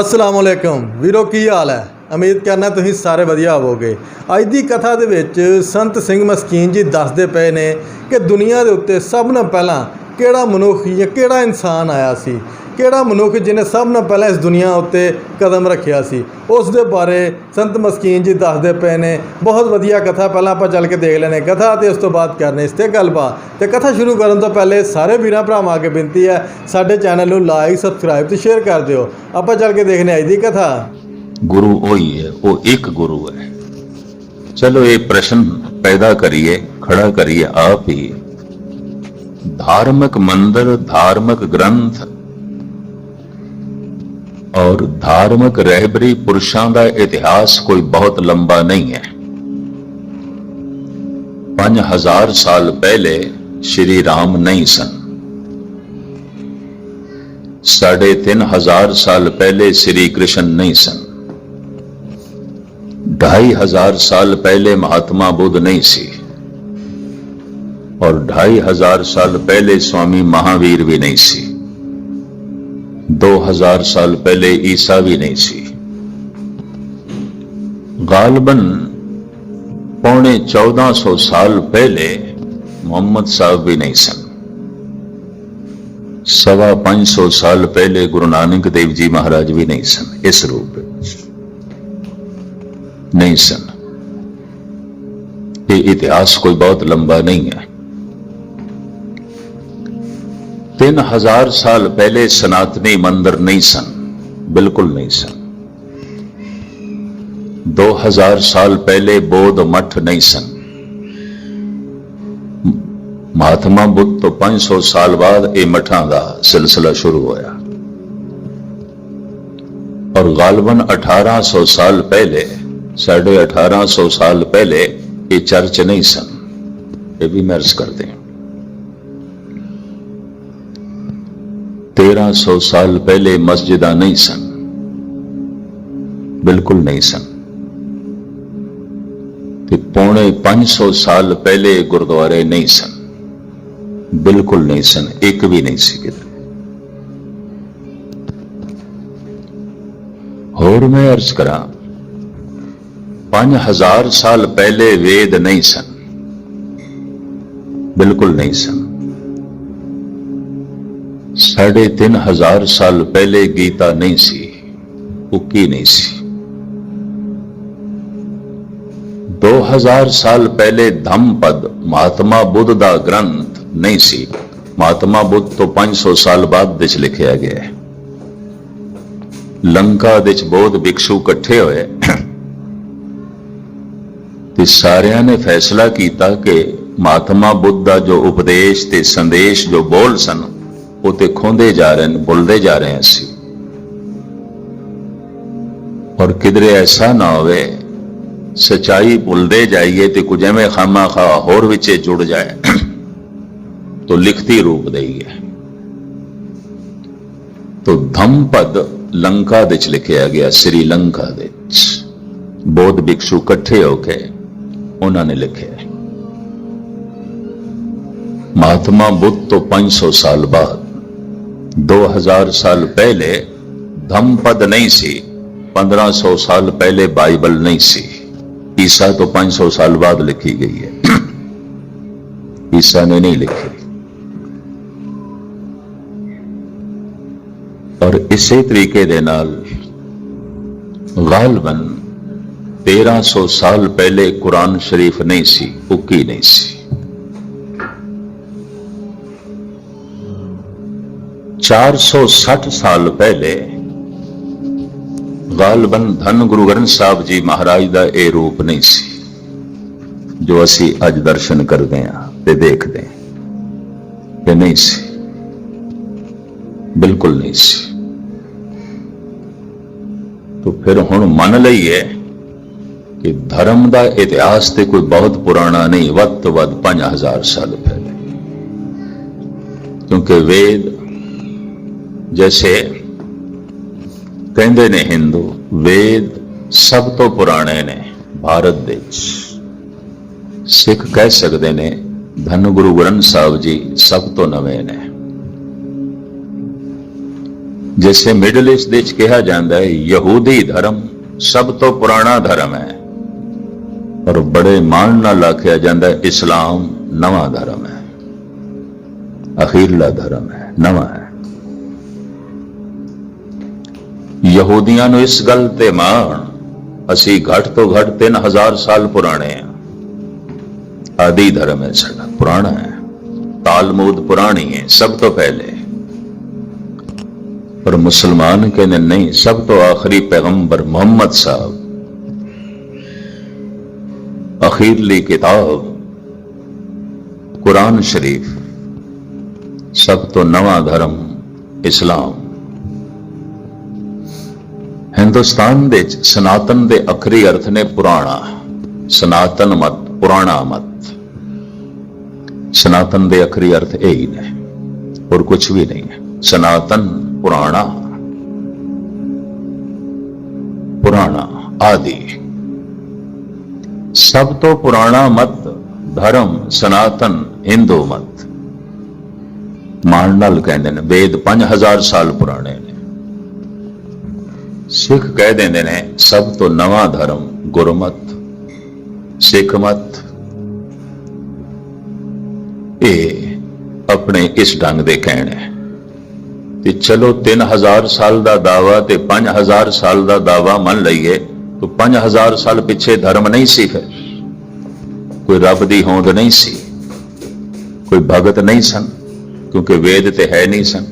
ਅਸਲਾਮ ਵਾਲੇਕਮ ਵੀਰੋ, ਕੀ ਹਾਲ ਹੈ? ਉਮੀਦ ਕਰਨਾ ਤੁਸੀਂ ਸਾਰੇ ਵਧੀਆ ਹੋਵੋਗੇ। ਅੱਜ ਦੀ ਕਥਾ ਦੇ ਵਿੱਚ ਸੰਤ ਸਿੰਘ ਮਸਕੀਨ ਜੀ ਦੱਸਦੇ ਪਏ ਨੇ ਕਿ ਦੁਨੀਆ ਦੇ ਉੱਤੇ ਸਭ ਤੋਂ ਪਹਿਲਾਂ ਕਿਹੜਾ ਮਨੁੱਖ ਜਾਂ ਕਿਹੜਾ ਇਨਸਾਨ ਆਇਆ ਸੀ? ਕਿਹੜਾ ਮਨੁੱਖ ਜਿਹਨੇ ਸਭ ਨਾਲੋਂ ਪਹਿਲਾਂ ਇਸ ਦੁਨੀਆ ਉੱਤੇ ਕਦਮ ਰੱਖਿਆ ਸੀ? ਉਸ ਦੇ ਬਾਰੇ ਸੰਤ ਮਸਕੀਨ ਜੀ ਦੱਸਦੇ ਪਏ ਨੇ। ਬਹੁਤ ਵਧੀਆ ਕਥਾ, ਪਹਿਲਾਂ ਆਪਾਂ ਚੱਲ ਕੇ ਦੇਖ ਲੈਨੇ ਕਥਾ ਤੇ ਉਸ ਤੋਂ ਬਾਅਦ ਕਰਨੇ ਇਸ ਤੇ ਗੱਲਬਾਤ। ਤੇ ਕਥਾ ਸ਼ੁਰੂ ਕਰਨ ਤੋਂ ਪਹਿਲੇ ਸਾਰੇ ਵੀਰਾਂ ਭਰਾਵਾਂ ਅੱਗੇ ਬੇਨਤੀ ਹੈ, ਸਾਡੇ ਚੈਨਲ ਨੂੰ ਲਾਈਕ ਸਬਸਕ੍ਰਾਈਬ ਤੇ ਸ਼ੇਅਰ ਕਰ ਦਿਓ। ਆਪਾਂ ਚੱਲ ਕੇ ਦੇਖਨੇ ਅੱਜ ਦੀ ਕਥਾ। ਗੁਰੂ ਉਹੀ ਹੈ, ਉਹ ਇੱਕ ਗੁਰੂ ਹੈ। ਚਲੋ ਇਹ ਪ੍ਰਸ਼ਨ ਪੈਦਾ ਕਰੀਏ, ਖੜਾ ਕਰੀਏ ਆਪ ਹੀ। ਧਾਰਮਿਕ ਮੰਦਰ, ਧਾਰਮਿਕ ਗ੍ਰੰਥ اور دھارمک رہبری پرشوں کا اتہاس کوئی بہت لمبا نہیں ہے۔ پنج ہزار سال پہلے شری رام نہیں سن۔ ساڑھے تین ہزار سال پہلے سیری کرشن نہیں سن۔ ڈھائی ہزار سال پہلے مہاتما بدھ نہیں سی۔ اور ڈھائی ہزار سال پہلے سوامی مہاویر بھی نہیں سی۔ 2000 साल पहले ईसा भी नहीं सी गालबन पौने 1400 साल पहले मोहम्मद साहब भी नहीं सन सवा 500 साल पहले गुरु नानक देव जी महाराज भी नहीं सन इस रूप नहीं सन ये इतिहास कोई बहुत लंबा नहीं है ਤਿੰਨ ਹਜ਼ਾਰ ਸਾਲ ਪਹਿਲੇ ਸਨਾਤਨੀ ਮੰਦਰ ਨਹੀਂ ਸਨ ਬਿਲਕੁਲ ਨਹੀਂ ਸਨ 2000 ਸਾਲ ਪਹਿਲੇ ਬੋਧ ਮਠ ਨਹੀਂ ਸਨ ਮਹਾਤਮਾ ਬੁੱਧ ਤੋਂ 500 ਸਾਲ ਬਾਅਦ ਇਹ ਮਠਾਂ ਦਾ ਸਿਲਸਿਲਾ ਸ਼ੁਰੂ ਹੋਇਆ ਔਰ ਗਾਲਬਨ 1800 ਸਾਲ ਪਹਿਲੇ ਸਾਢੇ 1800 ਸਾਲ ਪਹਿਲੇ ਇਹ ਚਰਚ ਨਹੀਂ ਸਨ ਇਹ ਵੀ ਮਰਜ਼ ਕਰਦੇ ਹਾਂ 1300 ਸਾਲ ਪਹਿਲੇ ਮਸਜਿਦਾਂ ਨਹੀਂ ਸਨ। ਬਿਲਕੁਲ ਨਹੀਂ ਸਨ। ਤੇ ਪੌਣੇ 500 ਸਾਲ ਪਹਿਲੇ ਗੁਰਦੁਆਰੇ ਨਹੀਂ ਸਨ। ਬਿਲਕੁਲ ਨਹੀਂ ਸਨ। ਇੱਕ ਵੀ ਨਹੀਂ ਸੀ ਕਿਤੇ। ਹੋਰ ਮੈਂ ਅਰਜ਼ ਕਰਾਂ 5000 ਸਾਲ ਪਹਿਲੇ ਵੇਦ ਨਹੀਂ ਸਨ। ਬਿਲਕੁਲ ਨਹੀਂ ਸਨ। ਸਾਢੇ ਤਿੰਨ ਹਜ਼ਾਰ ਸਾਲ ਪਹਿਲੇ ਗੀਤਾ ਨਹੀਂ ਸੀ, ਉੱਕੀ ਨਹੀਂ ਸੀ। 2000 ਸਾਲ ਪਹਿਲੇ ਧੰਮਪਦ ਮਹਾਤਮਾ ਬੁੱਧ ਦਾ ਗ੍ਰੰਥ ਨਹੀਂ ਸੀ। ਮਹਾਤਮਾ ਬੁੱਧ ਤੋਂ 500 ਸਾਲ ਬਾਅਦ ਵਿੱਚ ਲਿਖਿਆ ਗਿਆ ਹੈ। ਲੰਕਾ ਵਿੱਚ ਬੌਧ ਭਿਕਸ਼ੂ ਇਕੱਠੇ ਹੋਏ। ਤੇ ਸਾਰਿਆਂ ਨੇ ਫੈਸਲਾ ਕੀਤਾ ਕਿ ਮਹਾਤਮਾ ਬੁੱਧ ਦਾ ਜੋ ਉਪਦੇਸ਼ ਤੇ ਸੰਦੇਸ਼ ਜੋ ਬੋਲ ਸਨ ਉਹ ਤੇ ਖੋਂਦੇ ਜਾ ਰਹੇ ਨੇ ਭੁੱਲਦੇ ਜਾ ਰਹੇ ਅਸੀਂ ਔਰ ਕਿਧਰੇ ਐਸਾ ਨਾ ਹੋਵੇ ਸਚਾਈ ਭੁੱਲਦੇ ਜਾਈਏ ਤੇ ਕੁਝ ਐਵੇਂ ਖਾਮਾ ਖਾ ਹੋਰ ਵਿੱਚੇ ਜੁੜ ਜਾਏ ਤੋ ਲਿਖਤੀ ਰੂਪ ਦੇਈਏ ਤੋ ਧੰਮਪਦ ਲੰਕਾ ਦੇ ਵਿੱਚ ਲਿਖਿਆ ਗਿਆ ਸ੍ਰੀ ਲੰਕਾ ਦੇ ਵਿੱਚ ਬੋਧ ਭਿਕਸ਼ੂ ਇਕੱਠੇ ਹੋ ਕੇ ਉਹਨਾਂ ਨੇ ਲਿਖਿਆ ਮਹਾਤਮਾ ਬੁੱਧ ਤੋਂ 500 ਸਾਲ ਬਾਅਦ 2000 ਸਾਲ ਪਹਿਲੇ ਧੰਮਪਦ ਨਹੀਂ ਸੀ 1500 ਸਾਲ ਪਹਿਲੇ ਬਾਈਬਲ ਨਹੀਂ ਸੀ ਈਸਾ ਤੋਂ 500 ਸਾਲ ਬਾਅਦ ਲਿਖੀ ਗਈ ਹੈ ਈਸਾ ਨੇ ਨਹੀਂ ਲਿਖੀ ਔਰ ਇਸੇ ਤਰੀਕੇ ਦੇ ਨਾਲ ਗਾਲਬਨ 1300 ਸਾਲ ਪਹਿਲੇ ਕੁਰਾਨ ਸ਼ਰੀਫ ਨਹੀਂ ਸੀ ਉੱਕੀ ਨਹੀਂ ਸੀ 460 ਸਾਲ ਪਹਿਲੇ ਗਾਲਬਨ ਧੰਨ ਗੁਰੂ ਗ੍ਰੰਥ ਸਾਹਿਬ ਜੀ ਮਹਾਰਾਜ ਦਾ ਇਹ ਰੂਪ ਨਹੀਂ ਸੀ, ਜੋ ਅਸੀਂ ਅੱਜ ਦਰਸ਼ਨ ਕਰਦੇ ਹਾਂ ਤੇ ਦੇਖਦੇ ਹਾਂ। ਇਹ ਨਹੀਂ ਸੀ। ਬਿਲਕੁਲ ਨਹੀਂ ਸੀ। ਤੋ ਫਿਰ ਹੁਣ ਮੰਨ ਲਈਏ ਕਿ ਧਰਮ ਦਾ ਇਤਿਹਾਸ ਤੇ ਕੋਈ ਬਹੁਤ ਪੁਰਾਣਾ ਨਹੀਂ, ਵੱਧ ਤੋਂ ਵੱਧ 5000 ਸਾਲ ਪਹਿਲੇ। ਕਿਉਂਕਿ ਵੇਦ ਜੈਸੇ ਕਹਿੰਦੇ ਨੇ ਹਿੰਦੂ ਵੇਦ ਸਭ ਤੋਂ ਪੁਰਾਣੇ ਨੇ ਭਾਰਤ ਦੇ ਵਿੱਚ ਸਿੱਖ ਕਹਿ ਸਕਦੇ ਨੇ ਧੰਨ ਗੁਰੂ ਗ੍ਰੰਥ ਸਾਹਿਬ ਜੀ ਸਭ ਤੋਂ ਨਵੇਂ ਨੇ ਜਿਵੇਂ ਮਿਡਲ ਈਸਟ ਦੇ ਵਿੱਚ ਕਿਹਾ ਜਾਂਦਾ ਹੈ ਯਹੂਦੀ ਧਰਮ ਸਭ ਤੋਂ ਪੁਰਾਣਾ ਧਰਮ ਹੈ ਔਰ ਬੜੇ ਮਾਣ ਨਾਲ ਆਖਿਆ ਜਾਂਦਾ ਹੈ ਇਸਲਾਮ ਨਵਾਂ ਧਰਮ ਹੈ ਅਖੀਰਲਾ ਧਰਮ ਹੈ ਨਵਾਂ ਹੈ ਯਹੂਦੀਆਂ ਨੂੰ ਇਸ ਗੱਲ ਤੇ ਮਾਣ, ਅਸੀਂ ਘੱਟ ਤੋਂ ਘੱਟ 3000 ਸਾਲ ਪੁਰਾਣੇ ਹਾਂ ਆਦੀ ਧਰਮ ਹੈ ਸਾਡਾ, ਪੁਰਾਣਾ ਹੈ। ਤਾਲਮੂਦ ਪੁਰਾਣੀ ਹੈ, ਸਭ ਤੋਂ ਪਹਿਲੇ। ਪਰ ਮੁਸਲਮਾਨ ਕਹਿੰਦੇ, ਨਹੀਂ, ਸਭ ਤੋਂ ਆਖਰੀ ਪੈਗੰਬਰ ਮੁਹੰਮਦ ਸਾਹਿਬ। ਅਖੀਰਲੀ ਕਿਤਾਬ, ਕੁਰਾਨ ਸ਼ਰੀਫ, ਸਭ ਤੋਂ ਨਵਾਂ ਧਰਮ ਇਸਲਾਮ। ਹਿੰਦੁਸਤਾਨ ਦੇ ਵਿੱਚ ਸਨਾਤਨ ਦੇ ਅਖਰੀ ਅਰਥ ਨੇ ਪੁਰਾਣਾ। ਸਨਾਤਨ ਮਤ, ਪੁਰਾਣਾ ਮਤ। ਸਨਾਤਨ ਦੇ ਅਖਰੀ ਅਰਥ ਇਹ ਹੀ ਨੇ, ਹੋਰ ਕੁਝ ਵੀ ਨਹੀਂ। ਹੈ ਸਨਾਤਨ, ਪੁਰਾਣਾ। ਪੁਰਾਣਾ, ਆਦਿ। ਸਭ ਤੋਂ ਪੁਰਾਣਾ ਮਤ, ਧਰਮ, ਸਨਾਤਨ, ਹਿੰਦੂ ਮਤ। ਮਾਣ ਨਾਲ ਕਹਿੰਦੇ ਨੇ, ਵੇਦ 5000 ਸਾਲ ਪੁਰਾਣੇ ਨੇ। ਸਿੱਖ ਕਹਿ ਦਿੰਦੇ ਨੇ, ਸਭ ਤੋਂ ਨਵਾਂ ਧਰਮ ਗੁਰਮਤ। ਸਿੱਖ ਮਤ। ਇਹ ਆਪਣੇ ਇਸ ਢੰਗ ਦੇ ਕਹਿਣ ਹੈ। ਤੇ ਚਲੋ 3000 ਸਾਲ ਦਾ ਦਾਵਾ ਤੇ 5000 ਸਾਲ ਦਾ ਦਾਵਾ ਮੰਨ ਲਈਏ, ਤਾਂ 5000 ਸਾਲ ਪਿੱਛੇ ਧਰਮ ਨਹੀਂ ਸੀ ਫਿਰ। ਕੋਈ ਰੱਬ ਦੀ ਹੋਂਦ ਨਹੀਂ ਸੀ। ਕੋਈ ਭਗਤ ਨਹੀਂ ਸਨ, ਕਿਉਂਕਿ ਵੇਦ ਤੇ ਹੈ ਨਹੀਂ ਸਨ।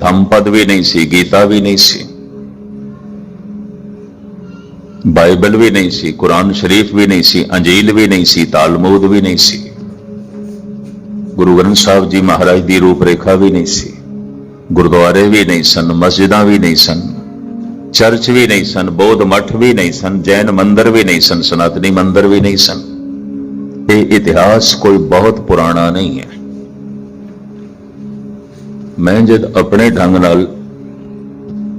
ਧੰਮਪਦ ਵੀ ਨਹੀਂ ਸੀ, ਗੀਤਾ ਵੀ ਨਹੀਂ ਸੀ। ਬਾਈਬਲ ਵੀ ਨਹੀਂ ਸੀ ਕੁਰਾਨ ਸ਼ਰੀਫ ਵੀ ਨਹੀਂ ਸੀ ਅੰਜੀਲ ਵੀ ਨਹੀਂ ਸੀ ਤਾਲਮੂਦ ਵੀ ਨਹੀਂ ਸੀ ਗੁਰੂ ਗ੍ਰੰਥ ਸਾਹਿਬ ਜੀ ਮਹਾਰਾਜ ਦੀ ਰੂਪ ਰੇਖਾ ਵੀ ਨਹੀਂ ਸੀ ਗੁਰਦੁਆਰੇ ਵੀ ਨਹੀਂ ਸਨ ਮਸਜਿਦਾਂ ਵੀ ਨਹੀਂ ਸਨ ਚਰਚ ਵੀ ਨਹੀਂ ਸਨ ਬੌਧ ਮਠ ਵੀ ਨਹੀਂ ਸਨ ਜੈਨ ਮੰਦਰ ਵੀ ਨਹੀਂ ਸਨ ਸਨਾਤਨੀ ਮੰਦਰ ਵੀ ਨਹੀਂ ਸਨ ਇਹ ਇਤਿਹਾਸ ਕੋਈ ਬਹੁਤ ਪੁਰਾਣਾ ਨਹੀਂ ਹੈ ਮੈਂ ਜਦ ਆਪਣੇ ਢੰਗ ਨਾਲ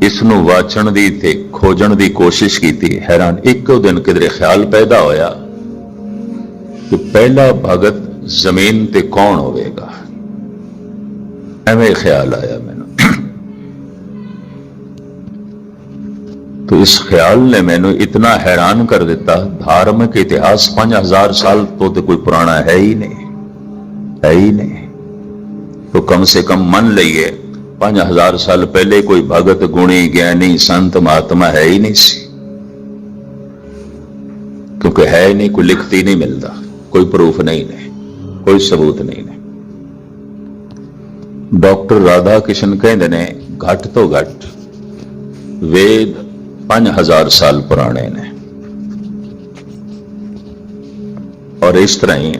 ਇਸ ਨੂੰ ਵਾਚਣ ਦੀ ਤੇ ਖੋਜਣ ਦੀ ਕੋਸ਼ਿਸ਼ ਕੀਤੀ ਹੈਰਾਨ ਇੱਕੋ ਦਿਨ ਕਿਧਰੇ ਖਿਆਲ ਪੈਦਾ ਹੋਇਆ ਕਿ ਪਹਿਲਾ ਭਗਤ ਜ਼ਮੀਨ ਤੇ ਕੌਣ ਹੋਵੇਗਾ ਐਵੇਂ ਖਿਆਲ ਆਇਆ ਮੈਨੂੰ तो इस ख्याल ने मैंने इतना हैरान कर दिता धार्मिक इतिहास 5000 साल तो, तो कोई पुराना है ही नहीं है ही नहीं तो कम से कम मन लीए 5000 ਸਾਲ ਪਹਿਲੇ ਕੋਈ ਭਗਤ, ਗੁਣੀ, ਗਿਆਨੀ, ਸੰਤ, ਮਹਾਤਮਾ ਹੈ ਹੀ ਨਹੀਂ ਸੀ। ਕਿਉਂਕਿ ਹੈ ਨਹੀਂ, ਕੋਈ ਲਿਖਤੀ ਨਹੀਂ ਮਿਲਦਾ, ਕੋਈ ਪ੍ਰੂਫ ਨਹੀਂ ਨੇ, ਕੋਈ ਸਬੂਤ ਨਹੀਂ ਨੇ। ਡਾਕਟਰ ਰਾਧਾ ਕਿਸ਼ਨ ਕਹਿੰਦੇ ਨੇ, ਘੱਟ ਤੋਂ ਘੱਟ ਵੇਦ 5000 ਸਾਲ ਪੁਰਾਣੇ ਨੇ। ਔਰ ਇਸ ਤਰ੍ਹਾਂ ਹੀ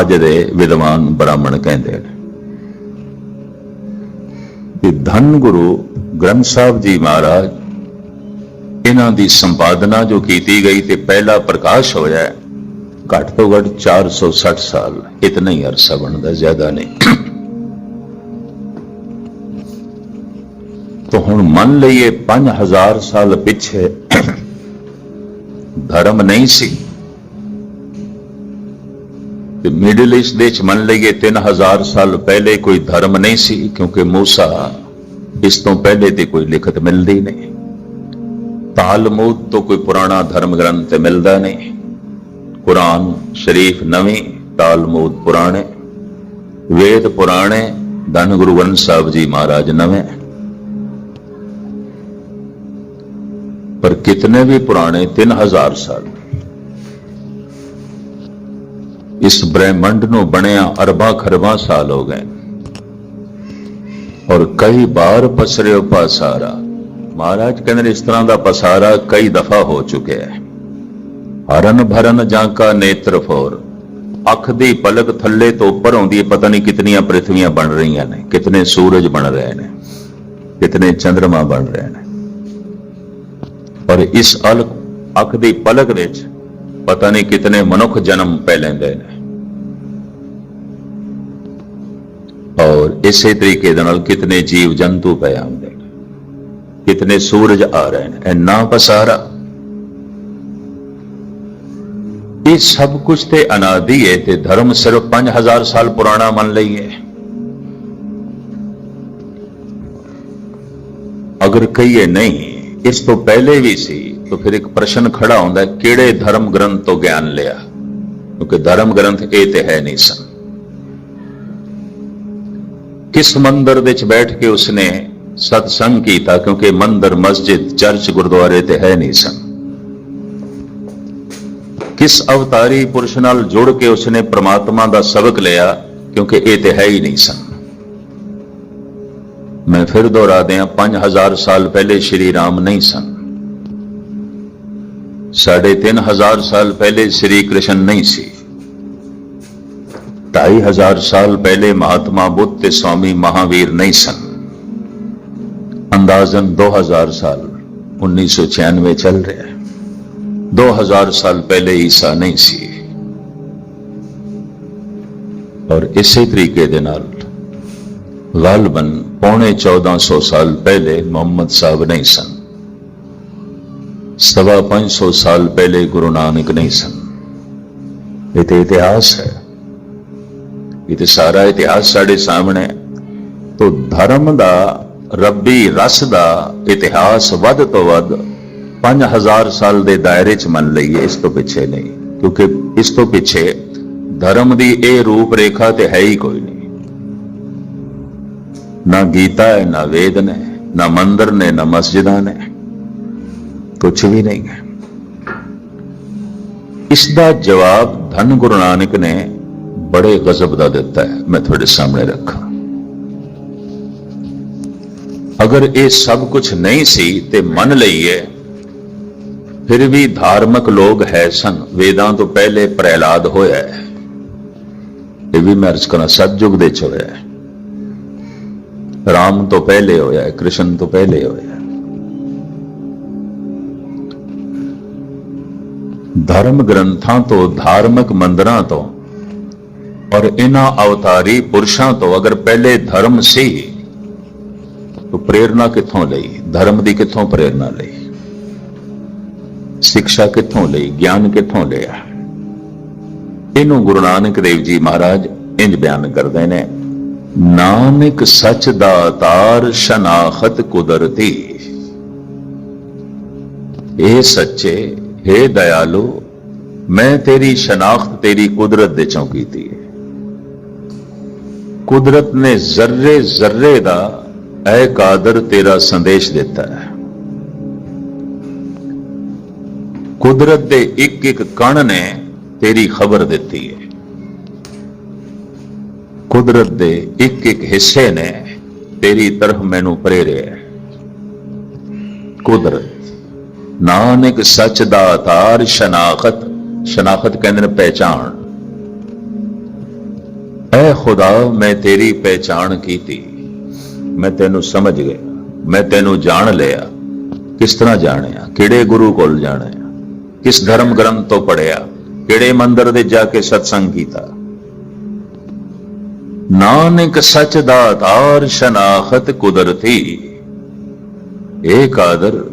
ਅੱਜ ਦੇ ਵਿਦਵਾਨ ਬ੍ਰਾਹਮਣ ਕਹਿੰਦੇ ਨੇ ਕਿ ਧੰਨ ਗੁਰੂ ਗ੍ਰੰਥ ਸਾਹਿਬ ਜੀ ਮਹਾਰਾਜ, ਇਹਨਾਂ ਦੀ ਸੰਪਾਦਨਾ ਜੋ ਕੀਤੀ ਗਈ ਤੇ ਪਹਿਲਾ ਪ੍ਰਕਾਸ਼ ਹੋਇਆ ਘੱਟ ਤੋਂ ਘੱਟ 460 ਸਾਲ, ਇਤਨਾ ਹੀ ਅਰਸਾ ਬਣਦਾ, ਜ਼ਿਆਦਾ ਨਹੀਂ। ਤਾਂ ਹੁਣ ਮੰਨ ਲਈਏ 5000 ਸਾਲ ਪਿੱਛੇ ਧਰਮ ਨਹੀਂ ਸੀ। ਤੇ ਮਿਡਲ ਈਸਟ ਦੇ ਚ ਮੰਨ ਲਈਏ 3000 ਸਾਲ ਪਹਿਲੇ ਕੋਈ ਧਰਮ ਨਹੀਂ ਸੀ ਕਿਉਂਕਿ موسی ਇਸ ਤੋਂ ਪਹਿਲੇ ਤੇ ਕੋਈ ਲਿਖਤ ਮਿਲਦੀ ਨਹੀਂ ਤਾਲਮੂਦ ਤੋਂ ਕੋਈ ਪੁਰਾਣਾ ਧਰਮ ਗ੍ਰੰਥ ਤੇ ਮਿਲਦਾ ਨਹੀਂ ਕੁਰਾਨ ਸ਼ਰੀਫ ਨਵੀਂ ਤਾਲਮੂਦ ਪੁਰਾਣੇ ਵੇਦ ਪੁਰਾਣੇ ਧੰਨ ਗੁਰੂ ਗ੍ਰੰਥ ਸਾਹਿਬ ਜੀ ਮਹਾਰਾਜ ਨਵੇਂ पर कितने भी पुराने तीन हजार साल ਇਸ ਬ੍ਰਹਿਮੰਡ ਨੂੰ ਬਣਿਆ ਅਰਬਾਂ ਖਰਬਾਂ ਸਾਲ ਹੋ ਗਏ। ਔਰ ਕਈ ਬਾਰ ਪਸਰਿਓ ਪਸਾਰਾ। ਮਹਾਰਾਜ ਕਹਿੰਦੇ ਇਸ ਤਰ੍ਹਾਂ ਦਾ ਪਸਾਰਾ ਕਈ ਦਫਾ ਹੋ ਚੁੱਕਿਆ ਹੈ। ਹਰਨ ਭਰਨ ਜਾਂ ਕਾ ਨੇਤਰ ਫੋਰ। ਅੱਖ ਦੀ ਪਲਕ ਥੱਲੇ ਤੋਂ ਉੱਪਰ ਆਉਂਦੀ ਹੈ, ਪਤਾ ਨਹੀਂ ਕਿਤਨੀਆਂ ਪ੍ਰithਵੀਆਂ ਬਣ ਰਹੀਆਂ ਨੇ, ਕਿਤਨੇ ਸੂਰਜ ਬਣ ਰਹੇ ਨੇ, ਕਿਤਨੇ ਚੰ드ਰਮਾ ਬਣ ਰਹੇ ਨੇ। ਪਰ ਇਸ ਅਲਕ, ਅੱਖ ਦੀ ਪਲਕ ਵਿੱਚ ਪਤਾ ਨਹੀਂ ਕਿਤਨੇ ਮਨੁੱਖ ਜਨਮ ਪੈ ਲੈਂਦੇ ਨੇ। ਔਰ ਇਸੇ ਤਰੀਕੇ ਦੇ ਨਾਲ ਕਿਤਨੇ ਜੀਵ ਜੰਤੂ ਪਏ ਆਉਂਦੇ ਨੇ। ਕਿਤਨੇ ਸੂਰਜ ਆ ਰਹੇ ਨੇ ਇੰਨਾ ਪਸਾਰਾ। ਇਹ ਸਭ ਕੁਝ ਤੇ ਅਨਾਦੀ ਹੈ ਤੇ ਧਰਮ ਸਿਰਫ 5000 ਸਾਲ ਪੁਰਾਣਾ ਮੰਨ ਲਈਏ। ਅਗਰ ਕਹੀਏ ਨਹੀਂ, ਇਸ ਤੋਂ ਪਹਿਲੇ ਵੀ ਸੀ, ਤਾਂ ਫਿਰ ਇੱਕ ਪ੍ਰਸ਼ਨ ਖੜਾ ਹੁੰਦਾ, ਕਿਹੜੇ ਧਰਮ ਗ੍ਰੰਥ ਤੋਂ ਗਿਆਨ ਲਿਆ? ਕਿਉਂਕਿ ਧਰਮ ਗ੍ਰੰਥ ਇਹ ਤੇ ਹੈ ਨਹੀਂ ਸਨ। ਕਿਸ ਮੰਦਰ ਵਿੱਚ ਬੈਠ ਕੇ ਉਸਨੇ ਸਤਸੰਗ ਕੀਤਾ? ਕਿਉਂਕਿ ਮੰਦਰ, ਮਸਜਿਦ, ਚਰਚ, ਗੁਰਦੁਆਰੇ ਤੇ ਹੈ ਨਹੀਂ ਸਨ। ਕਿਸ ਅਵਤਾਰੀ ਪੁਰਸ਼ ਨਾਲ ਜੁੜ ਕੇ ਉਸਨੇ ਪ੍ਰਮਾਤਮਾ ਦਾ ਸਬਕ ਲਿਆ? ਕਿਉਂਕਿ ਇਹ ਤੇ ਹੈ ਹੀ ਨਹੀਂ ਸਨ। ਮੈਂ ਫਿਰ ਦੁਹਰਾ ਦਿਆਂ 5000 ਸਾਲ ਪਹਿਲੇ ਸ਼੍ਰੀ ਰਾਮ ਨਹੀਂ ਸਨ। ਸਾਢੇ ਤਿੰਨ ਹਜ਼ਾਰ ਸਾਲ ਪਹਿਲੇ ਸ਼੍ਰੀ ਕ੍ਰਿਸ਼ਨ ਨਹੀਂ ਸੀ। ਢਾਈ ਹਜ਼ਾਰ ਸਾਲ ਪਹਿਲੇ ਮਹਾਤਮਾ ਬੁੱਧ ਤੇ ਸਵਾਮੀ ਮਹਾਵੀਰ ਨਹੀਂ ਸਨ ਅੰਦਾਜ਼ਨ 2000 ਸਾਲ 1996 ਚੱਲ ਰਿਹਾ ਹੈ 2000 ਸਾਲ ਪਹਿਲੇ ਈਸਾ ਨਹੀਂ ਸੀ ਔਰ ਇਸੇ ਤਰੀਕੇ ਦੇ ਨਾਲ ਗਾਲਬਨ ਪੌਣੇ 1400 ਸਾਲ ਪਹਿਲੇ ਮੁਹੰਮਦ ਸਾਹਿਬ ਨਹੀਂ ਸਨ ਸਵਾ 500 ਸਾਲ ਪਹਿਲੇ ਗੁਰੂ ਨਾਨਕ ਨਹੀਂ ਸਨ ਇਹ ਤੇ ਇਤਿਹਾਸ ਹੈ ਇਹ ਤੇ ਸਾਰਾ ਇਤਿਹਾਸ ਸਾਡੇ ਸਾਹਮਣੇ ਹੈ। ਧਰਮ ਦਾ, ਰੱਬੀ ਰਸ ਦਾ ਇਤਿਹਾਸ ਵੱਧ ਤੋਂ ਵੱਧ 5000 ਸਾਲ ਦੇ ਦਾਇਰੇ 'ਚ ਮੰਨ ਲਈਏ, ਇਸ ਤੋਂ ਪਿੱਛੇ ਨਹੀਂ। ਕਿਉਂਕਿ ਇਸ ਤੋਂ ਪਿੱਛੇ ਧਰਮ ਦੀ ਇਹ ਰੂਪ ਰੇਖਾ ਤੇ ਹੈ ਹੀ ਕੋਈ ਨਹੀਂ। ਨਾ ਗੀਤਾ ਹੈ, ਨਾ ਵੇਦ ਨੇ, ਨਾ ਮੰਦਰ ਨੇ, ਨਾ ਮਸਜਿਦਾਂ ਨੇ। ਕੁਝ ਵੀ ਨਹੀਂ ਹੈ। ਇਸ ਦਾ ਜਵਾਬ ਧੰਨ ਗੁਰੂ ਨਾਨਕ ਨੇ ਬੜੇ ਗਜ਼ਬ ਦਾ ਦਿੱਤਾ ਹੈ ਮੈਂ ਤੁਹਾਡੇ ਸਾਹਮਣੇ ਰੱਖਾਂ ਅਗਰ ਇਹ ਸਭ ਕੁਝ ਨਹੀਂ ਸੀ ਤੇ ਮੰਨ ਲਈਏ ਫਿਰ ਵੀ ਧਾਰਮਿਕ ਲੋਕ ਹੈ ਸਨ ਵੇਦਾਂ ਤੋਂ ਪਹਿਲੇ ਪ੍ਰਹਿਲਾਦ ਹੋਇਆ ਹੈ ਇਹ ਵੀ ਮੈਂ ਅਰਜ਼ ਕਰਾਂ ਸਤਜੁਗ ਦੇ ਚ ਹੋਇਆ ਹੈ ਰਾਮ ਤੋਂ ਪਹਿਲੇ ਹੋਇਆ ਹੈ ਕ੍ਰਿਸ਼ਨ ਤੋਂ ਪਹਿਲੇ ਹੋਇਆ ਹੈ ਧਰਮ ਗ੍ਰੰਥਾਂ ਤੋਂ ਧਾਰਮਿਕ ਮੰਦਰਾਂ ਤੋਂ ਔਰ ਇਹਨਾਂ ਅਵਤਾਰੀ ਪੁਰਸ਼ਾਂ ਤੋਂ ਅਗਰ ਪਹਿਲੇ ਧਰਮ ਸੀ, ਤਾਂ ਪ੍ਰੇਰਣਾ ਕਿੱਥੋਂ ਲਈ? ਧਰਮ ਦੀ ਕਿੱਥੋਂ ਪ੍ਰੇਰਣਾ ਲਈ? ਸਿੱਖਿਆ ਕਿੱਥੋਂ ਲਈ? ਗਿਆਨ ਕਿੱਥੋਂ ਲਿਆ? ਇਹਨੂੰ ਗੁਰੂ ਨਾਨਕ ਦੇਵ ਜੀ ਮਹਾਰਾਜ ਇੰਜ ਬਿਆਨ ਕਰਦੇ ਨੇ, ਨਾਨਕ ਸੱਚ ਦਾ ਦਾਤਾਰ ਸ਼ਨਾਖਤ ਕੁਦਰਤੀ। ਇਹ ਸੱਚੇ हे ਦਇਆਲੋ, ਮੈਂ ਤੇਰੀ ਸ਼ਨਾਖਤ ਤੇਰੀ ਕੁਦਰਤ ਦੇ ਚੋਂ ਕੀਤੀ ਹੈ ਕੁਦਰਤ ਨੇ ਜ਼ਰਰੇ ਜ਼ਰਰੇ ਦਾ ਐ ਕਾਦਰ ਤੇਰਾ ਸੰਦੇਸ਼ ਦਿੱਤਾ ਹੈ। ਕੁਦਰਤ ਦੇ ਇੱਕ ਇੱਕ ਕਣ ਨੇ ਤੇਰੀ ਖਬਰ ਦਿੱਤੀ ਹੈ। ਕੁਦਰਤ ਦੇ ਇੱਕ ਇੱਕ ਹਿੱਸੇ ਨੇ ਤੇਰੀ ਤਰਫ ਮੈਨੂੰ ਪ੍ਰੇਰਿਆ ਕੁਦਰਤ, ਨਾਨਕ ਸੱਚ ਦਾ ਆਧਾਰ ਸ਼ਨਾਖਤ ਸ਼ਨਾਖਤ ਕਹਿੰਦੇ ਨੇ ਪਹਿਚਾਣ। ਐ ਖੁਦਾ, ਮੈਂ ਤੇਰੀ ਪਹਿਚਾਨ ਕੀਤੀ। ਮੈਂ ਤੈਨੂੰ ਸਮਝ ਗਿਆ। ਮੈਂ ਤੈਨੂੰ ਜਾਣ ਲਿਆ। ਕਿਸ ਤਰ੍ਹਾਂ ਜਾਣਿਆ? ਕਿਹੜੇ ਗੁਰੂ ਕੋਲ ਜਾਣਿਆ? ਕਿਸ ਧਰਮ ਗ੍ਰੰਥ ਤੋਂ ਪੜਿਆ ਕਿਹੜੇ ਮੰਦਰ ਦੇ ਜਾ ਕੇ ਸਤਸੰਗ ਕੀਤਾ? ਨਾਨਕ ਸੱਚ ਦਾ ਆਧਾਰ ਸ਼ਨਾਖਤ ਕੁਦਰਤੀ। ਇਹ ਕਾਦਰ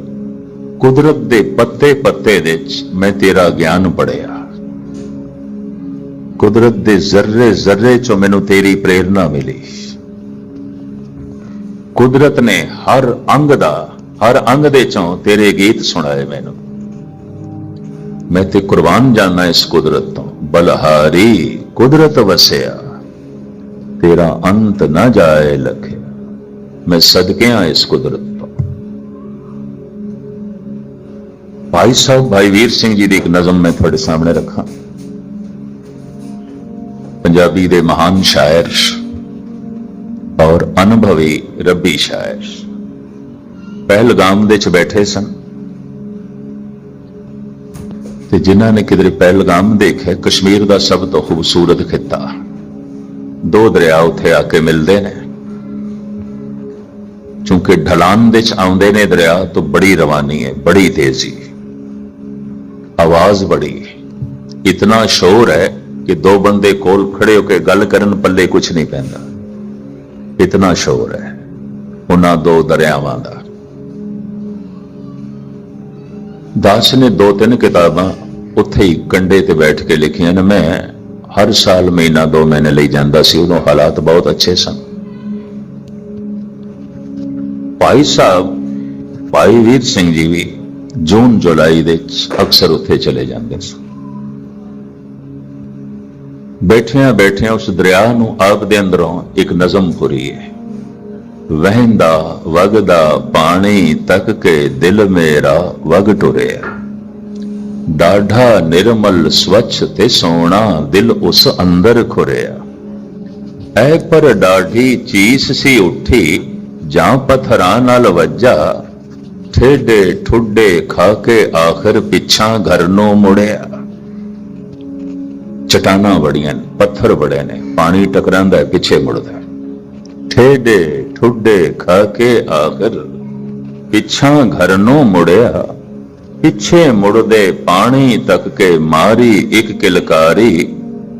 ਕੁਦਰਤ ਦੇ ਪੱਤੇ ਪੱਤੇ ਦੇ ਵਿੱਚ ਮੈਂ ਤੇਰਾ ਗਿਆਨ ਪੜਿਆ ਕੁਦਰਤ ਦੇ ਜ਼ਰਰੇ ਜ਼ਰਰੇ ਚੋਂ ਮੈਨੂੰ ਤੇਰੀ ਪ੍ਰੇਰਣਾ ਮਿਲੀ। ਕੁਦਰਤ ਨੇ ਹਰ ਅੰਗ ਦਾ, ਹਰ ਅੰਗ ਦੇ ਚੋਂ ਤੇਰੇ ਗੀਤ ਸੁਣਾਏ ਮੈਨੂੰ। ਮੈਂ ਤੇ ਕੁਰਬਾਨ ਜਾਣਾ ਇਸ ਕੁਦਰਤ ਤੋਂ। ਬਲਹਾਰੀ, ਕੁਦਰਤ ਵਸਿਆ, ਤੇਰਾ ਅੰਤ ਨਾ ਜਾਏ ਲਖਿਆ ਮੈਂ ਸਦਕੇ ਇਸ ਕੁਦਰਤ ਤੋਂ। ਭਾਈ ਸਾਹਿਬ, ਭਾਈ ਵੀਰ ਸਿੰਘ ਜੀ ਦੀ ਇੱਕ ਨਜ਼ਮ ਮੈਂ ਤੁਹਾਡੇ ਸਾਹਮਣੇ ਰੱਖਾਂ। ਪੰਜਾਬੀ ਦੇ ਮਹਾਨ ਸ਼ਾਇਰ ਔਰ ਅਨੁਭਵੀ ਰੱਬੀ ਸ਼ਾਇਰ। ਪਹਿਲਗਾਮ ਦੇ ਚ ਬੈਠੇ ਸਨ। ਤੇ ਜਿਨ੍ਹਾਂ ਨੇ ਕਿਧਰੇ ਪਹਿਲਗਾਮ ਦੇਖਿਆ, ਕਸ਼ਮੀਰ ਦਾ ਸਭ ਤੋਂ ਖੂਬਸੂਰਤ ਖਿੱਤਾ। ਦੋ ਦਰਿਆ ਉੱਥੇ ਆ ਕੇ ਮਿਲਦੇ ਨੇ। ਕਿਉਂਕਿ ਢਲਾਨ ਦੇ ਚ ਆਉਂਦੇ ਨੇ ਦਰਿਆ, ਤੋਂ ਬੜੀ ਰਵਾਨੀ ਹੈ, ਬੜੀ ਤੇਜ਼ੀ। ਆਵਾਜ਼ ਬੜੀ। ਇਤਨਾ ਸ਼ੋਰ ਹੈ ਕਿ ਦੋ ਬੰਦੇ ਕੋਲ ਖੜੇ ਹੋ ਕੇ ਗੱਲ ਕਰਨ ਪੱਲੇ ਕੁਝ ਨਹੀਂ ਪੈਂਦਾ। ਇਤਨਾ ਸ਼ੋਰ ਹੈ, ਉਹਨਾਂ ਦੋ ਦਰਿਆਵਾਂ ਦਾ। ਦਾਸ ਨੇ ਦੋ ਤਿੰਨ ਕਿਤਾਬਾਂ ਉੱਥੇ ਹੀ ਕੰਡੇ ਤੇ ਬੈਠ ਕੇ ਲਿਖੀਆਂ ਨੇ। ਮੈਂ ਹਰ ਸਾਲ ਮਹੀਨਾ ਦੋ ਮਹੀਨੇ ਲਈ ਜਾਂਦਾ ਸੀ, ਉਦੋਂ ਹਾਲਾਤ ਬਹੁਤ ਅੱਛੇ ਸਨ। ਭਾਈ ਸਾਹਿਬ, ਭਾਈ ਵੀਰ ਸਿੰਘ ਜੀ ਵੀ ਜੂਨ ਜੁਲਾਈ ਦੇ ਅਕਸਰ ਉੱਥੇ ਚਲੇ ਜਾਂਦੇ ਸਨ। ਬੈਠਿਆਂ ਬੈਠਿਆਂ ਉਸ ਦਰਿਆ ਨੂੰ ਆਪ ਦੇ ਅੰਦਰੋਂ ਇੱਕ ਨਜ਼ਮ ਫੁਰੀ ਹੈ। ਵਹਿੰਦਾ, ਵਗਦਾ ਪਾਣੀ ਤੱਕ ਕੇ ਦਿਲ ਮੇਰਾ ਵਗ ਟੁਰਿਆ। ਡਾਢਾ ਨਿਰਮਲ ਸਵੱਛ ਤੇ ਸੋਹਣਾ ਦਿਲ ਉਸ ਅੰਦਰ ਖੁਰਿਆ। ਐ ਪਰ ਡਾਢੀ ਚੀਸ ਸੀ ਉੱਠੀ, ਜਾਂ ਪਥਰਾਂ ਨਾਲ ਵੱਜਾ, ਠੇਡੇ ਠੁੱਡੇ ਖਾ ਕੇ ਆਖਰ ਪਿੱਛਾਂ ਘਰ ਨੂੰ ਮੁੜਿਆ। ਚਟਾਨਾਂ ਵੜੀਆਂ ਨੇ ਪੱਥਰ ਵੜੇ ਨੇ ਪਾਣੀ ਟਕਰਾਂਦਾ ਹੈ, ਪਿੱਛੇ ਮੁੜਦਾ ਹੈ। ਠੇਡੇ ਠੁੱਡੇ ਖਾ ਕੇ ਆਖਰ ਪਿੱਛਾਂ ਘਰ ਨੂੰ ਮੁੜਿਆ। ਪਿੱਛੇ ਮੁੜਦੇ ਪਾਣੀ ਤੱਕ ਕੇ ਮਾਰੀ ਇੱਕ ਕਿਲਕਾਰੀ।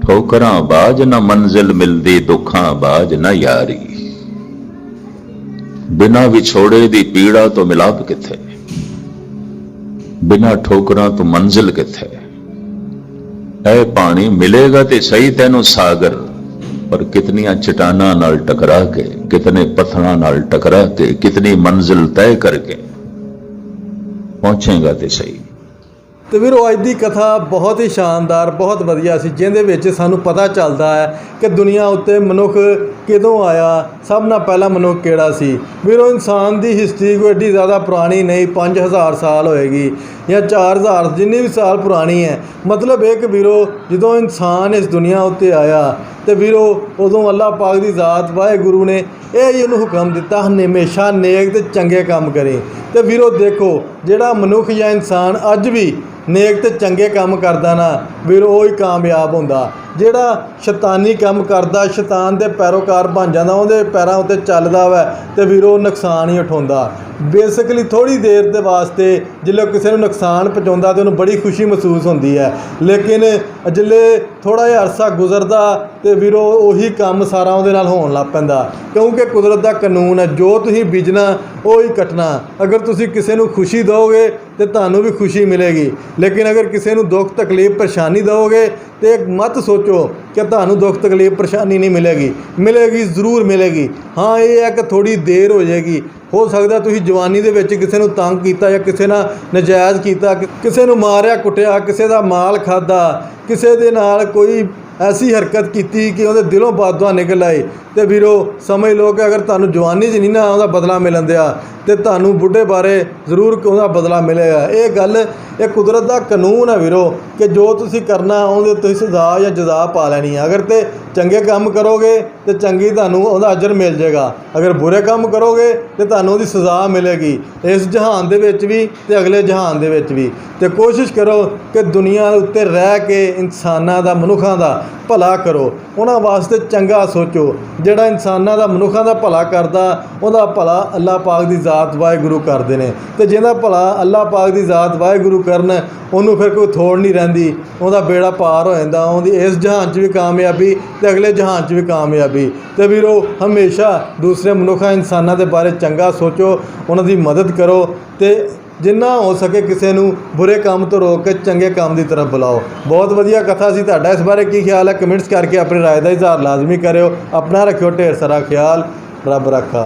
ਠੋਕਰਾਂ ਬਾਜ ਨਾ ਮੰਜ਼ਿਲ ਮਿਲਦੀ ਦੁੱਖਾਂ ਬਾਜ ਨਾ ਯਾਰੀ। ਬਿਨਾ ਵਿਛੋੜੇ ਦੀ ਪੀੜਾ ਤੋਂ ਮਿਲਾਪ ਕਿੱਥੇ? ਬਿਨਾ ਠੋਕਰਾਂ ਤੋਂ ਮੰਜ਼ਿਲ ਕਿੱਥੇ? ਐ ਪਾਣੀ ਮਿਲੇਗਾ ਤੇ ਸਹੀ ਤੈਨੂੰ ਸਾਗਰ। ਪਰ ਕਿਤਨੀਆਂ ਚਟਾਨਾਂ ਨਾਲ ਟਕਰਾ ਕੇ ਕਿਤਨੇ ਪੱਥਰਾਂ ਨਾਲ ਟਕਰਾ ਕੇ ਕਿਤਨੀ ਮੰਜ਼ਿਲ ਤੈਅ ਕਰਕੇ ਪਹੁੰਚੇਗਾ ਤੇ ਸਹੀ। ਤੇ ਵੀਰੋ, ਅੱਜ ਦੀ ਕਥਾ ਬਹੁਤ ਹੀ ਸ਼ਾਨਦਾਰ, ਬਹੁਤ ਵਧੀਆ ਸੀ, ਜਿਹਦੇ ਵਿੱਚ ਸਾਨੂੰ ਪਤਾ ਚੱਲਦਾ ਹੈ ਕਿ ਦੁਨੀਆ ਉੱਤੇ ਮਨੁੱਖ ਕਿਦੋਂ ਆਇਆ? ਸਭ ਨਾਲ ਪਹਿਲਾ ਮਨੁੱਖ ਕਿਹੜਾ ਸੀ? ਵੀਰੋ, ਇਨਸਾਨ ਦੀ ਹਿਸਟਰੀ ਕੋਈ ਏਡੀ ਜ਼ਿਆਦਾ ਪੁਰਾਣੀ ਨਹੀਂ 5000 ਸਾਲ ਹੋਏਗੀ ਜਾਂ 4000 ਜਿੰਨੀ ਵੀ ਸਾਲ ਪੁਰਾਣੀ ਹੈ। ਮਤਲਬ ਇਹ ਕਿ ਵੀਰੋ, ਜਦੋਂ ਇਨਸਾਨ ਇਸ ਦੁਨੀਆ ਉੱਤੇ ਆਇਆ, ਤੇ ਵੀਰੋ, ਉਦੋਂ ਅੱਲਾਹ ਪਾਕ ਦੀ ਜ਼ਾਤ, ਵਾਹਿਗੁਰੂ ਨੇ ਇਹ ਹੀ ਉਹਨੂੰ ਹੁਕਮ ਦਿੱਤਾ, ਹਮੇਸ਼ਾ ਨੇਕ ਤੇ ਚੰਗੇ ਕੰਮ ਕਰੇ। ਤੇ ਵੀਰੋ, ਦੇਖੋ, ਜਿਹੜਾ ਮਨੁੱਖ ਜਾਂ ਇਨਸਾਨ ਅੱਜ ਵੀ ਨੇਕ ਤੇ ਚੰਗੇ ਕੰਮ ਕਰਦਾ ਨਾ, ਵੀਰ ਉਹ ਹੀ ਕਾਮਯਾਬ ਹੁੰਦਾ। ਜਿਹੜਾ ਸ਼ੈਤਾਨੀ ਕੰਮ ਕਰਦਾ, ਸ਼ੈਤਾਨ ਦੇ ਪੈਰੋਕਾਰ ਬਣ ਜਾਂਦਾ, ਉਹਦੇ ਪੈਰਾਂ ਉੱਤੇ ਚੱਲਦਾ ਵਾ ਤੇ ਵੀਰ ਉਹ ਨੁਕਸਾਨ ਹੀ ਉਠਾਉਂਦਾ। ਬੇਸਿਕਲੀ ਥੋੜੀ ਦੇਰ ਦੇ ਵਾਸਤੇ ਜਿੱਲੇ ਕਿਸੇ ਨੂੰ ਨੁਕਸਾਨ ਪਹੁੰਚਾਉਂਦਾ ਤੇ ਉਹਨੂੰ ਬੜੀ ਖੁਸ਼ੀ ਮਹਿਸੂਸ ਹੁੰਦੀ ਹੈ। ਲੇਕਿਨ ਜਿੱਲੇ ਥੋੜਾ ਜਿਹਾ ਅਰਸਾ ਗੁਜ਼ਰਦਾ ਤੇ ਵੀਰੋ, ਉਹੀ ਕੰਮ ਸਾਰਾ ਉਹਦੇ ਨਾਲ ਹੋਣ ਲੱਗ ਪੈਂਦਾ। ਕਿਉਂਕਿ ਕੁਦਰਤ ਦਾ ਕਾਨੂੰਨ ਹੈ, ਜੋ ਤੁਸੀਂ ਬੀਜਣਾ, ਉਹ ਹੀ ਕੱਟਣਾ। ਅਗਰ ਤੁਸੀਂ ਕਿਸੇ ਨੂੰ ਖੁਸ਼ੀ ਦਿਓਗੇ, ਤੇ ਤੁਹਾਨੂੰ ਵੀ ਖੁਸ਼ੀ ਮਿਲੇਗੀ। ਲੇਕਿਨ ਅਗਰ ਕਿਸੇ ਨੂੰ ਦੁੱਖ, ਤਕਲੀਫ, ਪਰੇਸ਼ਾਨੀ ਦਿਓਗੇ, ਤੇ ਮਤ ਸੋਚੋ ਕਿ ਤੁਹਾਨੂੰ ਦੁੱਖ, ਤਕਲੀਫ, ਪਰੇਸ਼ਾਨੀ ਨਹੀਂ ਮਿਲੇਗੀ। ਮਿਲੇਗੀ, ਜ਼ਰੂਰ ਮਿਲੇਗੀ। ਹਾਂ, ਇਹ ਹੈ ਕਿ ਥੋੜੀ ਦੇਰ ਹੋ ਜਾਏਗੀ। ਹੋ ਸਕਦਾ ਤੁਸੀਂ ਜਵਾਨੀ ਦੇ ਵਿੱਚ ਕਿਸੇ ਨੂੰ ਤੰਗ ਕੀਤਾ ਜਾਂ ਕਿਸੇ ਨਾਲ ਨਜਾਇਜ਼ ਕੀਤਾ ਕਿਸੇ ਨੂੰ ਮਾਰਿਆ, ਕੁੱਟਿਆ, ਕਿਸੇ ਦਾ ਮਾਲ ਖਾਦਾ ਕਿਸੇ ਦੇ ਨਾਲ ਕੋਈ ਐਸੀ ਹਰਕਤ ਕੀਤੀ ਕਿ ਉਹਦੇ ਦਿਲੋਂ ਬਾਦਵਾ ਨਿਕਲ ਆਏ। ਤੇ ਵੀਰੋ, ਸਮਝ ਲਓ ਕਿ ਅਗਰ ਤੁਹਾਨੂੰ ਜਵਾਨੀ 'ਚ ਨਹੀਂ ਨਾ ਉਹਦਾ ਬਦਲਾ ਮਿਲਣ ਦਿਆ, ਤੇ ਤੁਹਾਨੂੰ ਬੁੱਢੇ ਬਾਰੇ ਜ਼ਰੂਰ ਉਹਦਾ ਬਦਲਾ ਮਿਲੇਗਾ ਇਹ ਗੱਲ ਇਹ ਕੁਦਰਤ ਦਾ ਕਾਨੂੰਨ ਹੈ ਵੀਰੋ ਕਿ ਜੋ ਤੁਸੀਂ ਕਰਨਾ, ਉਹਦੇ ਤੁਸੀਂ ਸਜ਼ਾ ਜਾਂ ਜਜ਼ਾ ਪਾ ਲੈਣੀ ਹੈ। ਅਗਰ ਤੇ ਚੰਗੇ ਕੰਮ ਕਰੋਗੇ, ਤੇ ਚੰਗੀ ਤੁਹਾਨੂੰ ਉਹਦਾ ਅਜਰ ਮਿਲ ਜਾਏਗਾ। ਅਗਰ ਬੁਰੇ ਕੰਮ ਕਰੋਗੇ, ਤੇ ਤੁਹਾਨੂੰ ਉਹਦੀ ਸਜ਼ਾ ਮਿਲੇਗੀ। ਇਸ ਜਹਾਨ ਦੇ ਵਿੱਚ ਵੀ ਤੇ ਅਗਲੇ ਜਹਾਨ ਦੇ ਵਿੱਚ ਵੀ। ਤੇ ਕੋਸ਼ਿਸ਼ ਕਰੋ ਕਿ ਦੁਨੀਆ ਉੱਤੇ ਰਹਿ ਕੇ ਇਨਸਾਨਾਂ ਦਾ, ਮਨੁੱਖਾਂ ਦਾ ਭਲਾ ਕਰੋ। ਉਹਨਾਂ ਵਾਸਤੇ ਚੰਗਾ ਸੋਚੋ। ਜਿਹੜਾ ਇਨਸਾਨਾਂ ਦਾ, ਮਨੁੱਖਾਂ ਦਾ ਭਲਾ ਕਰਦਾ, ਉਹਦਾ ਭਲਾ ਅੱਲਾਹ ਪਾਕ ਦੀ ਜ਼ਾਤ ਵਾਹਿਗੁਰੂ ਕਰਦੇ ਨੇ। ਤੇ ਜਿਹਦਾ ਭਲਾ ਅੱਲਾਹ ਪਾਕ ਦੀ ਜ਼ਾਤ ਵਾਹਿਗੁਰੂ ਕਰਨ ਉਹਨੂੰ ਫਿਰ ਕੋਈ ਥੋੜ ਨਹੀਂ ਰਹਿੰਦੀ ਉਹਦਾ ਬੇੜਾ ਪਾਰ ਹੋ ਜਾਂਦਾ ਉਹਦੀ ਇਸ ਜਹਾਨ 'ਚ ਵੀ ਕਾਮਯਾਬੀ ਤੇ ਅਗਲੇ ਜਹਾਨ 'ਚ ਵੀ ਕਾਮਯਾਬੀ ਤੇ ਵੀਰੋ ਹਮੇਸ਼ਾ ਦੂਸਰੇ ਮਨੁੱਖਾਂ ਇਨਸਾਨਾਂ ਦੇ ਬਾਰੇ ਚੰਗਾ ਸੋਚੋ ਉਹਨਾਂ ਦੀ ਮਦਦ ਕਰੋ ਤੇ ਜਿੰਨਾ ਹੋ ਸਕੇ ਕਿਸੇ ਨੂੰ ਬੁਰੇ ਕੰਮ ਤੋਂ ਰੋਕ ਕੇ ਚੰਗੇ ਕੰਮ ਦੀ ਤਰਫ ਬੁਲਾਓ ਬਹੁਤ ਵਧੀਆ ਕਥਾ ਸੀ ਤੁਹਾਡਾ ਇਸ ਬਾਰੇ ਕੀ ਖਿਆਲ ਹੈ ਕਮੈਂਟਸ ਕਰਕੇ ਆਪਣੀ رائے ਦਾ ਇਜ਼ਹਾਰ ਲਾਜ਼ਮੀ ਕਰਿਓ ਆਪਣਾ ਰੱਖਿਓ ਢੇਰ ਸਾਰਾ ਖਿਆਲ ਰੱਬ ਰੱਖਾ